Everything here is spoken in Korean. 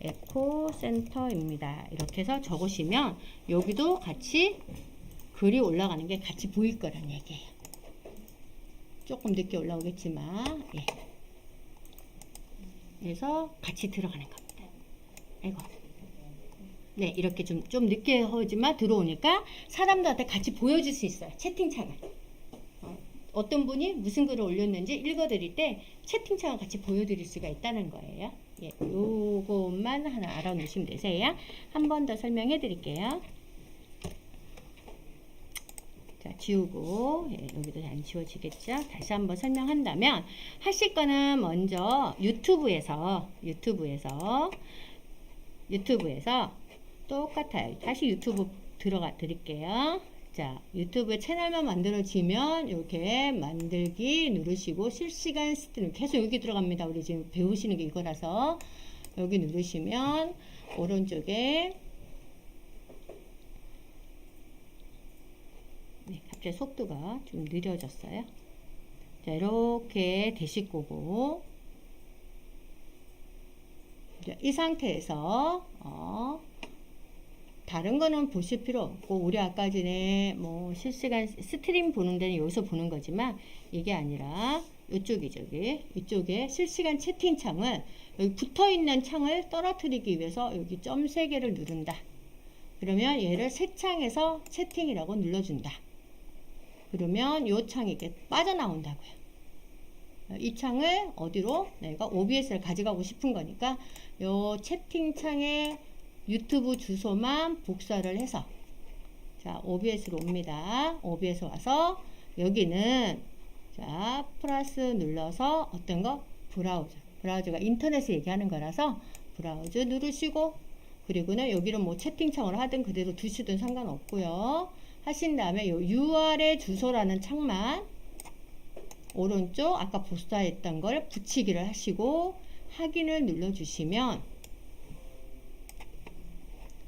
에코센터입니다. 이렇게 해서 적으시면 여기도 같이 글이 올라가는 게 같이 보일 거란 얘기예요. 조금 늦게 올라오겠지만 예. 그래서 같이 들어가는 겁니다. 아이고. 네, 이렇게 좀, 좀 늦게 하지만 들어오니까 사람들한테 같이 보여줄 수 있어요. 채팅창을. 어, 어떤 분이 무슨 글을 올렸는지 읽어드릴 때 채팅창을 같이 보여드릴 수가 있다는 거예요. 예, 요것만 하나 알아놓으시면 되세요. 한 번 더 설명해 드릴게요. 자, 지우고, 예, 여기도 안 지워지겠죠? 다시 한번 설명한다면, 하실 거는 먼저 유튜브에서, 유튜브에서, 유튜브에서 똑같아요. 다시 유튜브 들어가 드릴게요. 자, 유튜브 채널만 만들어지면 이렇게 만들기 누르시고 실시간 스트림 계속 여기 들어갑니다. 우리 지금 배우시는 게 이거라서 여기 누르시면 오른쪽에 네, 갑자기 속도가 좀 느려졌어요. 자, 이렇게 되실 거고 이제 이 상태에서 어, 다른 거는 보실 필요 없고 우리 아까 전에 뭐 실시간 스트림 보는 데는 여기서 보는 거지만 이게 아니라 이쪽이 저기 이쪽에 실시간 채팅창을 여기 붙어 있는 창을 떨어뜨리기 위해서 여기 점세 개를 누른다. 그러면 얘를 새 창에서 채팅이라고 눌러준다. 그러면 이 창이 이렇게 빠져나온다고요. 이 창을 어디로 내가 OBS를 가져가고 싶은 거니까 요 채팅창에 유튜브 주소만 복사를 해서 자 OBS로 옵니다. OBS 와서 여기는 자 플러스 눌러서 어떤 거 브라우저 브라우저가 인터넷에 얘기하는 거라서 브라우저 누르시고 그리고는 여기를 뭐 채팅창으로 하든 그대로 두시든 상관없고요. 하신 다음에 요 URL 주소라는 창만 오른쪽 아까 복사했던 걸 붙이기를 하시고 확인을 눌러주시면